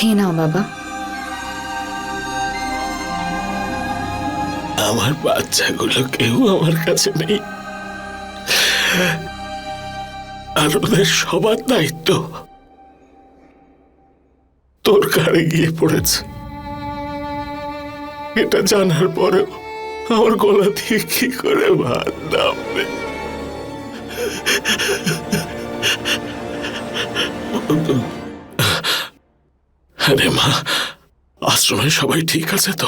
খেয়ে নাও, বাবা। আমার বাচ্চাগুলো কেউ আমার কাছে নেই। আর ওদের সবার দায়িত্ব তোর কারে গিয়ে পড়েছে। এটা জানার পরেও আমার গলা দিয়ে কি করে ভাত নামবে? আরে মা। আশ্রমে সবাই ঠিক আছে তো?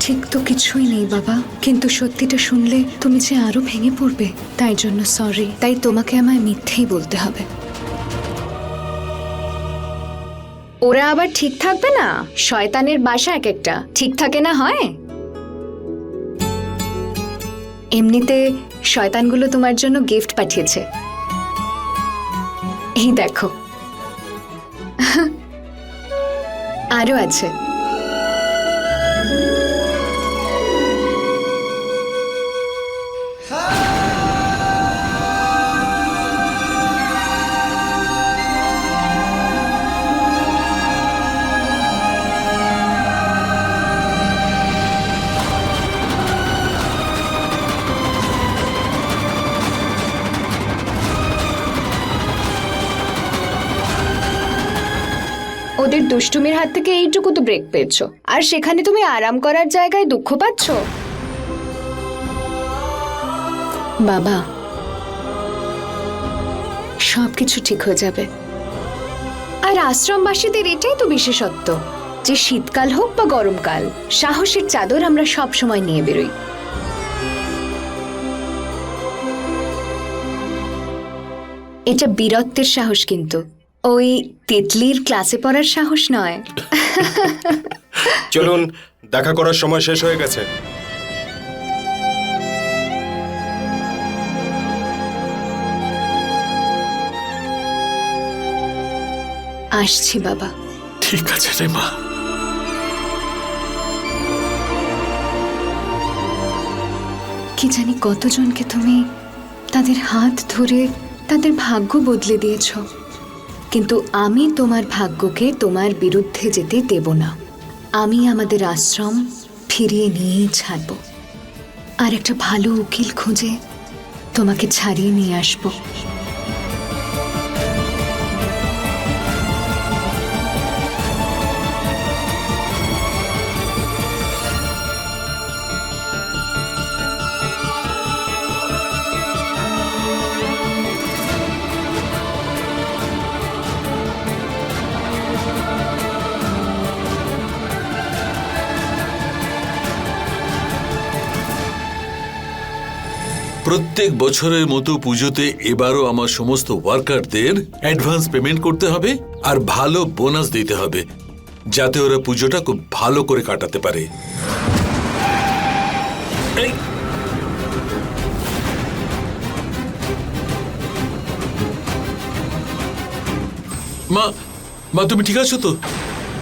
ঠিক তো কিছুই নেই বাবা। কিন্তু সত্যিটা শুনলে তুমি যে আরও ভেঙে পড়বে, তাই জন্য সরি তাই তোমাকে আমায় মিথ্যেই বলতে হবে। ওরা আবার ঠিক থাকবে না? শয়তানের বাসা এক একটা। ঠিক থাকে না হয়? এমনিতে শয়তানগুলো তোমার জন্য গিফট পাঠিয়েছে। এই দেখো। আরও আছে। ওদের দুষ্টুমির হাত থেকে এইটুকু তো ব্রেক পেয়েছ। আর সেখানে তুমি আরাম করার জায়গায় দুঃখ পাচ্ছ? বাবা সব কিছু ঠিক হয়ে যাবে। আর আশ্রমবাসীদের এটাই তো বিশেষত্ব যে শীতকাল হোক বা গরমকাল সাহসের চাদর আমরা সব সময় নিয়ে বেরোই। এটা বীরত্বের সাহস কিন্তু। ওই তিতলির ক্লাসে পড়ার সাহস নয়। চলুন দেখা করার সময় শেষ হয়ে গেছে। আসছি বাবা। ঠিক আছে রে মা। কি জানি কতজনকে তুমি তাদের হাত ধরে তাদের ভাগ্য বদলে দিয়েছ। কিন্তু আমি তোমার ভাগ্যকে তোমার বিরুদ্ধে যেতে দেব না। আমি আমাদের আশ্রম ফিরিয়ে নিয়েই ছাড়ব। আর একটা ভালো উকিল খুঁজে তোমাকে ছাড়িয়ে নিয়ে আসব। প্রত্যেক বছরের মতো পুজোতে এবারও আমার সমস্ত ওয়ার্কারদের অ্যাডভান্স পেমেন্ট করতে হবে আর ভালো বোনাস দিতে হবে, যাতে ওরা পুজোটা খুব ভালো করে কাটাতে পারে। মা মা, তুমি ঠিক আছো তো?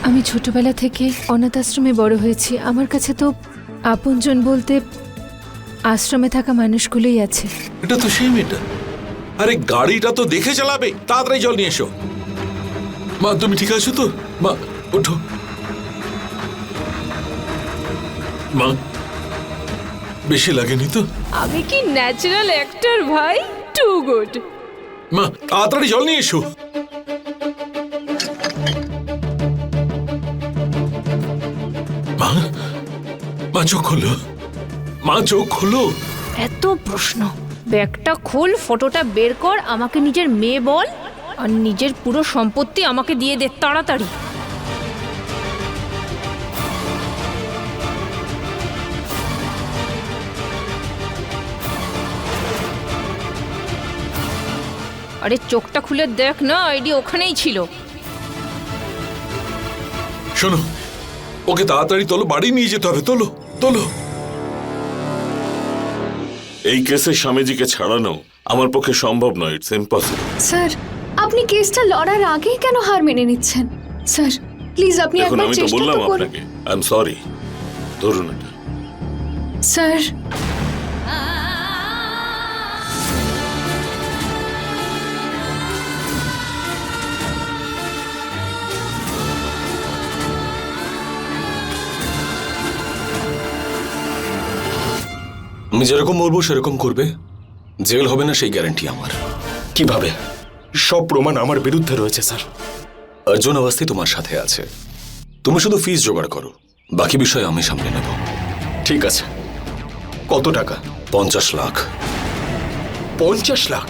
আমি ছোটবেলা থেকে অনাথ আশ্রমে বড় হয়েছি। আমার কাছে তো আপনজন বলতে আশ্রমে থাকা মানুষগুলোই আছে। এটা তো সেই মেয়েটা। আরে গাড়িটা তো দেখে চালাবে। তাড়াতাড়ি জল নিয়ে এসো। মা তুমি ঠিক আছো তো? মা ওঠো। মা বেশি লাগেনি তো? আমি কি ন্যাচারাল অ্যাক্টর ভাই? টু গুড মা তাড়াতাড়ি জল নিয়ে এসো। মা মা চোখ খোলো। মা চোখ খোলো। এত প্রশ্ন। ব্যাগটা খোল ফটোটা বের কর আমাকে নিজের মেয়ে বল আর নিজের পুরো সম্পত্তি আমাকে দিয়ে দে তাড়াতাড়ি। আরে চোখটা খুলে দেখ না আইডি ওখানেই ছিল। শোনো ওকে তাড়াতাড়ি তোলো বাড়ি নিয়ে যেতে হবে তোলো তোলো। এই কেসে স্বামীজিকে ছাড়ানো আমার পক্ষে সম্ভব নয় ইটস ইম্পসিবল স্যার আপনি কেসটা লড়ার আগেই কেন হার মেনে নিচ্ছেন? স্যার প্লিজ আপনি দেখুন একবার আমি তো চেষ্টা বললাম তো করুন। আপনাকে। আই এম সরি ধরুন এটা। স্যার আমি যেরকম বলব সেরকম করবে। জেল হবে না সেই গ্যারান্টি আমার। কীভাবে? সব প্রমাণ আমার বিরুদ্ধে রয়েছে স্যার। অর্জুন অবস্থি তোমার সাথে আছে। তুমি শুধু ফিস জোগাড় করো। বাকি বিষয় আমি সামলে নেব। ঠিক আছে। কত টাকা? পঞ্চাশ লাখ। পঞ্চাশ লাখ?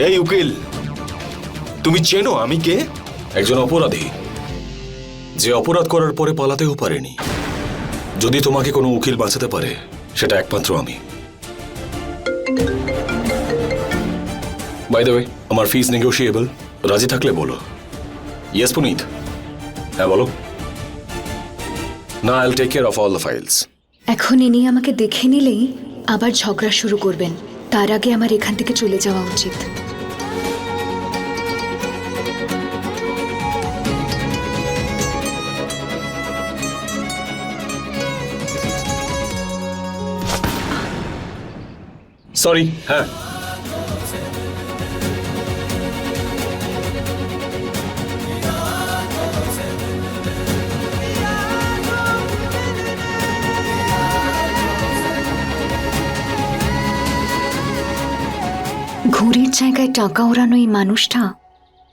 এই উকিল তুমি চেনো আমি কে? একজন অপরাধী। যে অপরাধ করার পরে পালাতেও পারেনি। যদি তোমাকে কোনো উকিল বাঁচাতে পারে সেটা একমাত্র আমি। বাই দ্য ওয়ে আমার ফিস নেগোশিয়েবল রাজি থাকলে বলো। ইয়েস পুনিত হ্যাঁ বলো। না I'll take care of all the files এখন ইনি আমাকে দেখে নিলেই আবার ঝগড়া শুরু করবেন। তার আগে আমার এখান থেকে চলে যাওয়া উচিত। সরি হ্যাঁ। ঘুরির জায়গায় টাকা ওড়ানো এই মানুষটা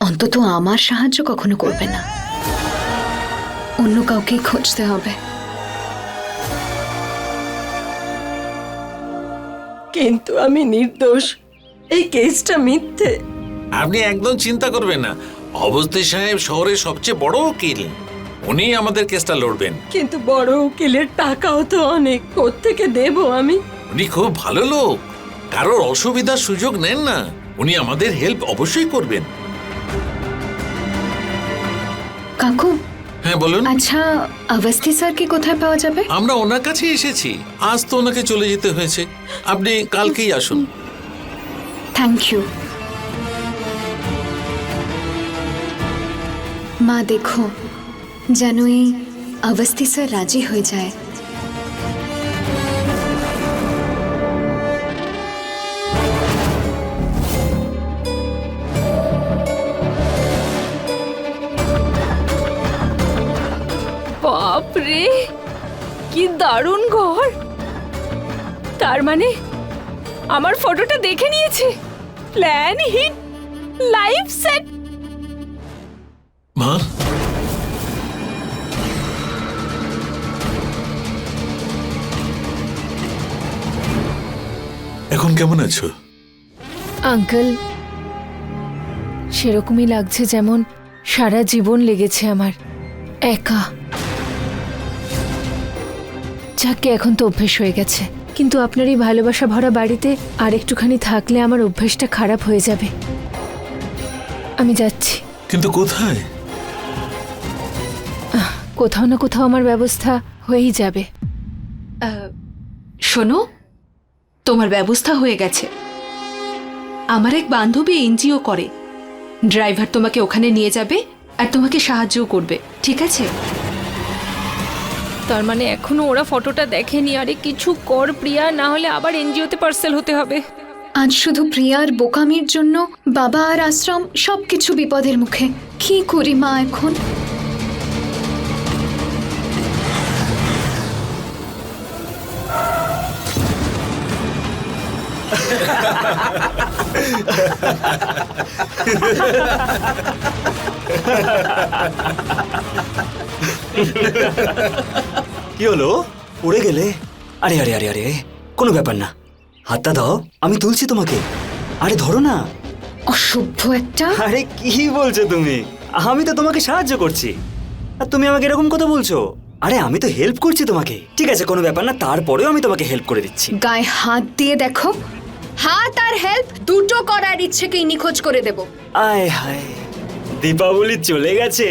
অন্তত আমার সাহায্য কখনো করবে না। অন্য কাউকেই খুঁজতে হবে। কিন্তু আমি নির্দোষ। এই কেসটা মিথ্যে। আপনি একদম চিন্তা করবেন না। অবস্থি সাহেব শহরের সবচেয়ে বড় উকিল। উনি আমাদের কেসটা লড়বেন। কিন্তু বড় উকিলের টাকাও তো অনেক। কোত্থেকে দেব আমি? উনি খুব ভালো লোক। কারোর অসুবিধার সুযোগ নেন না। উনি আমাদের হেল্প অবশ্যই করবেন। কাকু? হ্যাঁ বলুন। আচ্ছা অবস্থি স্যারকে কোথায় পাওয়া যাবে? আমরা ওনার কাছে এসেছি। আজ তো ওনাকে চলে যেতে হয়েছে। আপনি কালকেই আসুন। থ্যাংক ইউ মা দেখো যেন এই অবস্থি স্যার রাজি হয়ে যায়। দারুণ ঘর। তার মানে আমার ফটোটা দেখে নিয়েছে। Plan hit life set. মা? এখন কেমন আছো? আঙ্কেল সেরকমই লাগছে যেমন সারা জীবন লেগেছে আমার একা। যাকে এখন তো অভ্যেস হয়ে গেছে। কিন্তু আপনার এই ভালোবাসা ভরা বাড়িতে আর একটুখানি থাকলে আমার অভ্যেসটা খারাপ হয়ে যাবে। আমি যাচ্ছি। কিন্তু কোথায়? কোথাও না কোথাও আমার ব্যবস্থা হয়েই যাবে। শোনো তোমার ব্যবস্থা হয়ে গেছে। আমার এক বান্ধবী এনজিও করে। ড্রাইভার তোমাকে ওখানে নিয়ে যাবে আর তোমাকে সাহায্যও করবে ঠিক আছে? তার মানে এখনও ওরা ফটোটা দেখেনি। আরে কিছু কর প্রিয়া না হলে আবার এনজিওতে পার্সেল হতে হবে। আজ শুধু প্রিয়ার বোকামির জন্য বাবা আর আশ্রম সবকিছু বিপদের মুখে। কি করি মা এখন? কি হলো? উড়ে গেলে? আরে আরে আরে আরে কোনো ব্যাপার না। হাতটা দাও আমি তুলছি তোমাকে। আরে ধরো না। অসভ্য একটা। আরে কি বলছো তুমি? আমি তো তোমাকে সাহায্য করছি। আর তুমি আমাকে এরকম কথা বলছো? আরে আমি তো হেল্প করছি তোমাকে। ঠিক আছে কোনো ব্যাপার না তারপরেও আমি তোমাকে হেল্প করে দিচ্ছি। গায়ে হাত দিয়ে দেখো। হাত আর হেল্প দুটো করার ইচ্ছেকেই নিখোঁজ করে দেব। আয় হায় দীপাবলি চলে গেছে।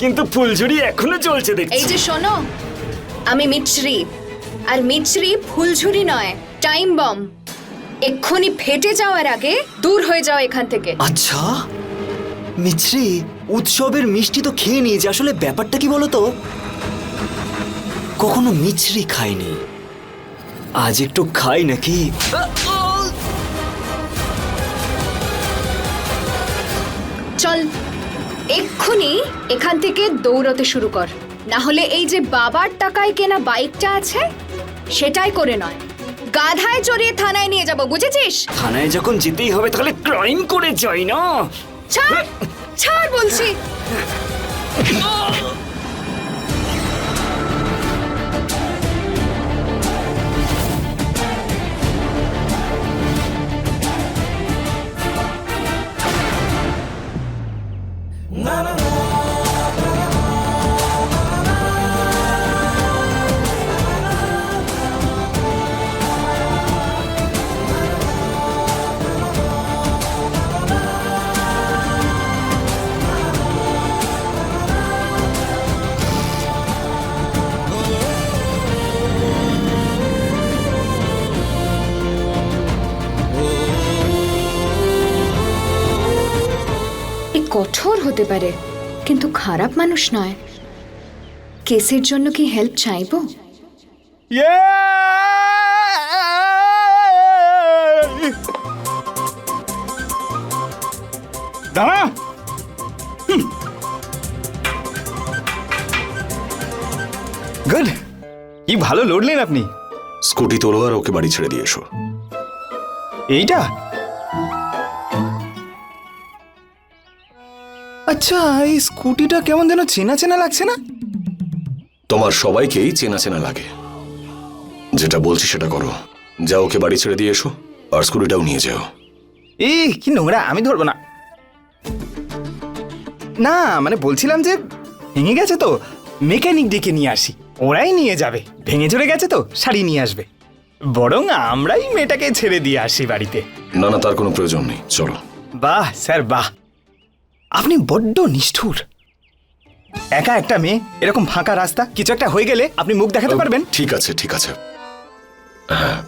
কিন্তু ফুলঝুরি এখনও চলছে এই যে শোনো আমি মিছরি। আর মিছরি ফুলঝুরি নয় টাইম বম। এক্ষুনি ফেটে যাওয়ার আগে দূর হয়ে যাও এখান থেকে। আচ্ছা? মিছরি উৎসবের মিষ্টি তো খেয়ে নিয়েছে আসলে ব্যাপারটা কি বলো তো? কখনো মিছরি খাইনি আজ একটু খাই নাকি? চল এক্ষুনি এখান থেকে দৌড়তে শুরু কর। না হলে এই যে বাবার টাকায় কেনা বাইকটা আছে সেটাই করে নয়। গাধায় চড়িয়ে থানায় নিয়ে যাব বুঝেছিস? থানায় যখন যেতেই হবে তাহলে ক্রাইম করে যাই না ছাড় ছাড় বলছি। হতে পারে কিন্তু খারাপ মানুষ নয়। কেসের জন্য কি হেল্প চাইব? দাঁড়া! গুড কি ভালো লড়লেন আপনি। স্কুটি তোলো আর ওকে বাড়ি ছেড়ে দিয়ে এসো। এইটা? আচ্ছা এই স্কুটিটা কেমন যেন চেনা চেনা লাগছে না? তোমার সবাইকেই চেনা চেনা লাগে। যেটা বলছি সেটা করো। যা ওকে বাড়ি ছেড়ে দিয়ে এসো আর স্কুটিটাও নিয়ে যাও। এই কি নোংরা আমি ধরবো না। না মানে বলছিলাম যে ভেঙে গেছে তো মেকানিক ডেকে নিয়ে আসি। ওরাই নিয়ে যাবে ভেঙে চড়ে গেছে তো শাড়ি নিয়ে আসবে। বরং আমরাই মেয়েটাকে ছেড়ে দিয়ে আসি বাড়িতে। না না তার কোনো প্রয়োজন নেই চলো। বাহ স্যার বাহ। আপনি বড্ড নিষ্ঠুর। একা একটা মেয়ে এরকম ফাঁকা রাস্তা কিছু একটা হয়ে গেলে আপনি মুখ দেখাতে পারবেন। ঠিক আছে ঠিক আছে। হ্যাঁ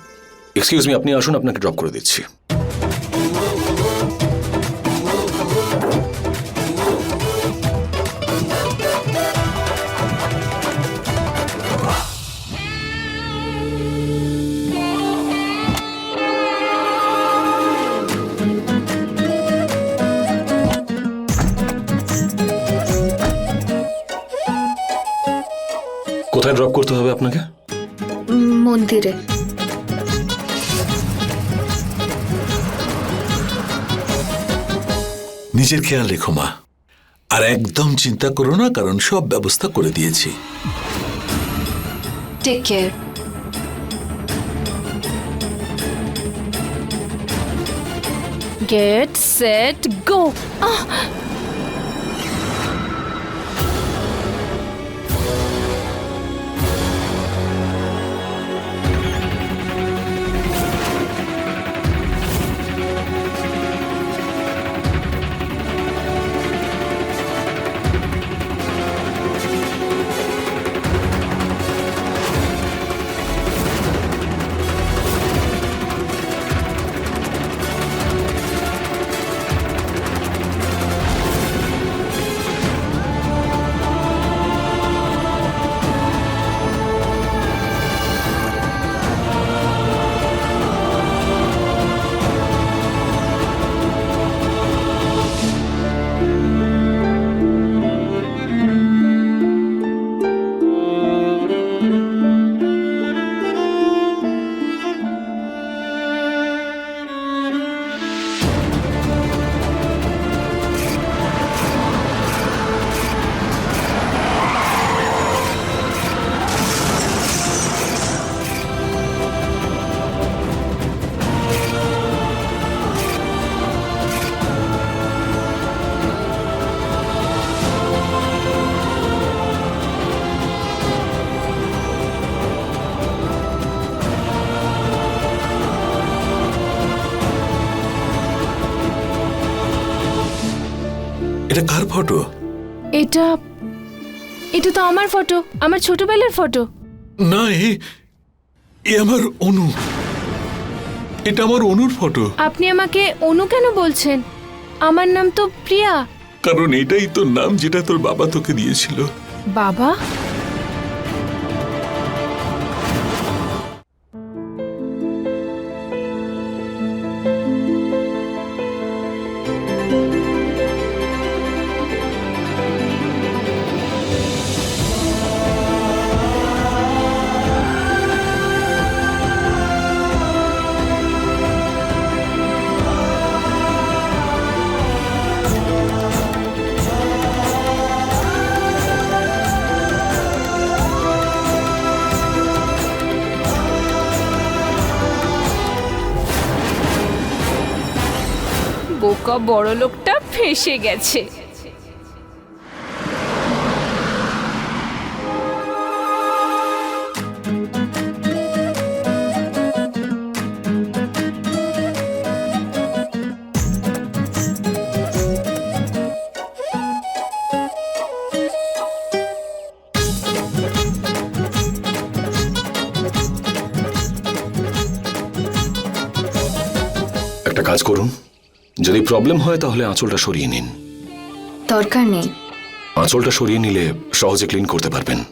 এক্সকিউজ মি আপনি আসুন আপনাকে ড্রপ করে দিচ্ছি। কোথায় ড্রপ করতে হবে আপনাকে? মন্দিরে। নিজের খেয়াল রেখো মা। আর একদম চিন্তা করো না কারণ সব ব্যবস্থা করে দিয়েছি। Take care get set go এটা ফটো? এটা এটা তো আমার ফটো আমার ছোটবেলার ফটো। না এ এ আমার অনু। এটা আমার অনুর ফটো। আপনি আমাকে অনু কেন বলছেন? আমার নাম তো প্রিয়া। কারণ এটাই তোর নাম যেটা তোর বাবা তোকে দিয়েছিল। বাবা? বোকা বড় লোকটা ফেসে গেছে। একটা কাজ করুন। যদি প্রবলেম হয় তাহলে আঁচলটা সরিয়ে নিন। দরকার নেই। আঁচলটা সরিয়ে নিলে সহজে ক্লিন করতে পারবেন।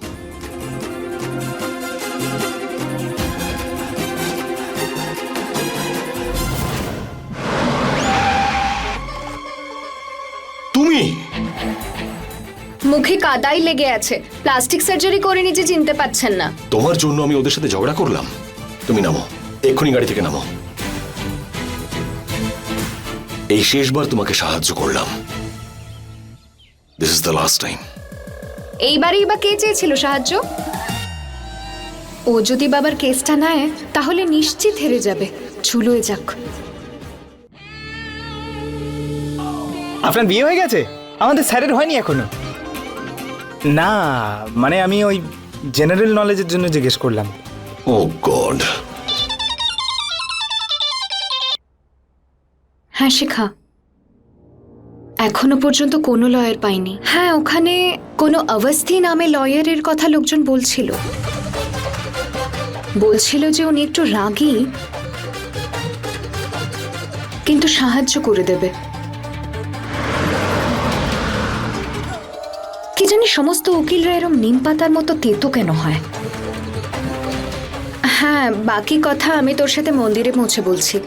তুমি! মুখে কাদাই লেগে আছে। প্লাস্টিক সার্জারি করে নিজে চিনতে পাচ্ছেন না। তোমার জন্য আমি ওদের সাথে ঝগড়া করলাম। তুমি নামো। এক্ষুনি গাড়ি থেকে নামো। এই শেষবার তোমাকে সাহায্য করলাম। This is the last time এইবারেই বা কে চেয়েছিল সাহায্য? ও যদি বাবার কেসটা নেয় তাহলে নিশ্চিত হেরে যাবে। ঝুলোয় যাক। আপনার বিয়ে হয়ে গেছে? আমাদের স্যারের হয়নি এখনও। না মানে আমি ওই জেনারেল নলেজের জন্য জিজ্ঞেস করলাম। ও গড হ্যাঁ শিখা। এখনও পর্যন্ত কোনো লয়ার পাইনি। হ্যাঁ ওখানে কোনো অবস্থি নামে লয়ারের কথা লোকজন বলছিল। বলছিল যে উনি একটু রাগী, কিন্তু সাহায্য করে দেবে। কি জানি সমস্ত উকিলরা এরম নিম পাতার মতো তেতো কেন হয়? হ্যাঁ বাকি কথা আমি তোর সাথে মন্দিরে পৌঁছে বলছি।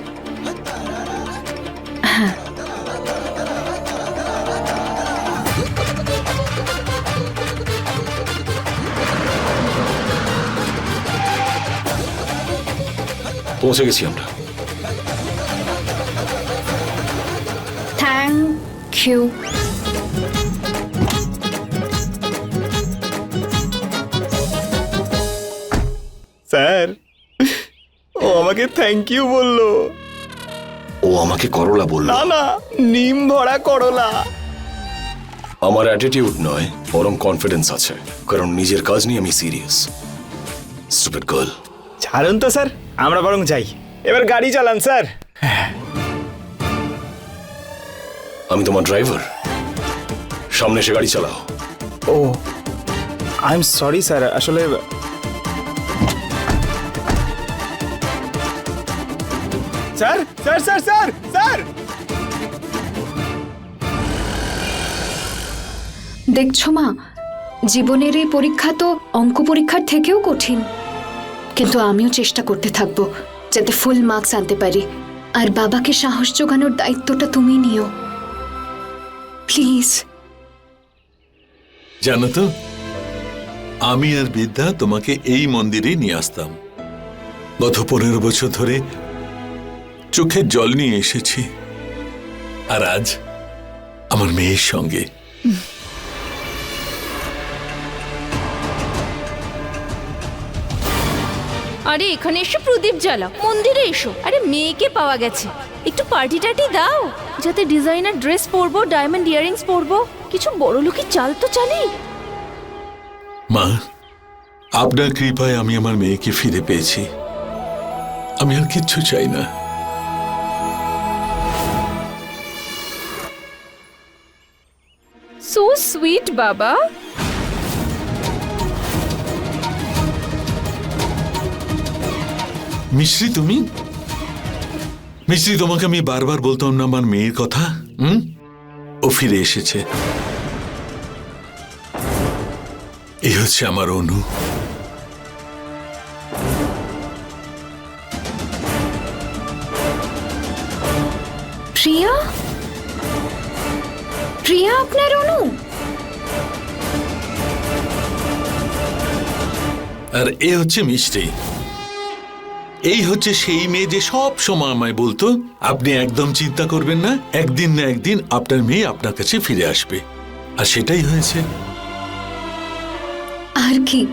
পৌঁছে গেছি আমরা থ্যাংক ইউ স্যার ও আমাকে থ্যাংক ইউ বলল। ও আমাকে করলা বলল। না না নিম ভরা করলা। আমার অ্যাটিটিউড নয় বরং কনফিডেন্স আছে কারণ নিজের কাজ নিয়ে আমি সিরিয়াস স্টুপিড গার্ল ছাড়ুন তো স্যার। আমরা বরং যাই। এবার গাড়ি চালান স্যার। আমি তোমার ড্রাইভার। সামনে এসে গাড়ি চালাও। Oh I am sorry sir. আসলে sir sir sir sir sir! দেখছ মা জীবনের এই পরীক্ষা তো অঙ্ক পরীক্ষার থেকেও কঠিন। কিন্তু আমিও চেষ্টা করতে থাকব যাতে ফুল মার্কস আনতে পারি। আর বাবাকে সাহস জোগানোর দায়িত্বটা তুমি নিও। প্লিজ। জানো তো আমি আর বিদ্যা তোমাকে এই মন্দিরে নিয়ে আসতাম। গত পনেরো বছর ধরে চোখের জল নিয়ে এসেছি। আর আজ আমার মেয়ের সঙ্গে। আরে এখানে এসো প্রদীপ জ্বালাও। মন্দিরে এসো। আরে মেয়েকে পাওয়া গেছে। একটু পার্টি টার্টি দাও। যাতে ডিজাইনার ড্রেস পরবো ডায়মন্ড ইয়ারিংস পরবো। কিছু বড় লোকের চাল তো চালি। মা আপনার কৃপায় আমি আমার মেয়েকে ফিরে পেয়েছি। আমি আর কিচ্ছু চাই না। সো সুইট বাবা। মিশ্রি তুমি? মিশ্রি তোমাকে আমি বারবার বলতাম না আমার মেয়ের কথা হুম? ও ফিরে এসেছে। এই হচ্ছে আমার অনু। প্রিয়া? প্রিয়া আপনার অনু? আর এ হচ্ছে মিষ্টি এই হচ্ছে সেই মেয়ে যে সব সময় আমায় বলতো আপনি একদম চিন্তা করবেন না একদিন না একদিন আপনার মেয়ে আপনার কাছে ফিরে আসবে। আর সেটাই হয়েছে। আর কি?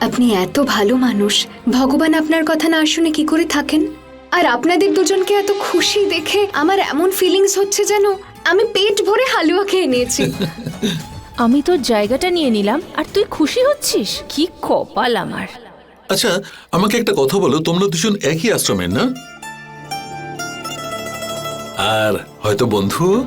আপনি এত ভালো মানুষ ভগবান আপনার কথা না শুনে কি করে থাকেন? আর আপনাদের দুজনকে এত খুশি দেখে আমার এমন ফিলিংস হচ্ছে যেন আমি পেট ভরে হালুয়া খেয়ে নিয়েছি। আমি তোর জায়গাটা নিয়ে নিলাম আর তুই খুশি হচ্ছিস? কি কপাল আমার। আচ্ছা আমাকে একটা কথা বলো তোমরা দুজন একই আশ্রমের না? আর হয়তো বন্ধু?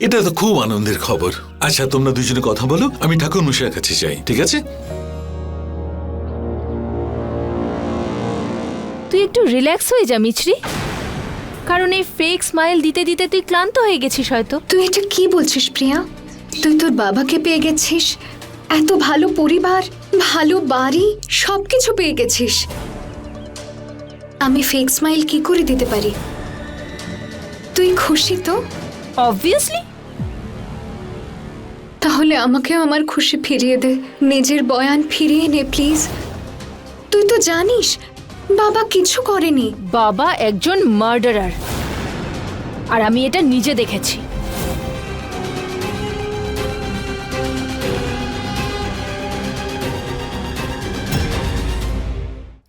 এটা তো খুব আনন্দের খবর। আচ্ছা তোমরা দুজনে কথা বলো আমি ঠাকুর মশাইয়ের কাছে যাই ঠিক আছে? তুই একটু রিল্যাক্স হয়ে যা মিছরি। কারণ এই ফেক স্মাইল দিতে দিতে তুই ক্লান্ত হয়ে গেছিস হয়তো। তুই এটা কি বলছিস প্রিয়া? তুই তোর বাবাকে পেয়ে গেছিস? এত ভালো পরিবার ভালো বাড়ি সবকিছু পেয়ে গেছিস। আমি ফেক স্মাইল কি করে দিতে পারি? তুই খুশি তো? অবভিয়াসলি তাহলে আমাকে আমার খুশি ফিরিয়ে দে নিজের বয়ান ফিরিয়ে নে প্লিজ তুই তো জানিস বাবা কিছু করেনি। বাবা একজন মার্ডারার আর আমি এটা নিজে দেখেছি।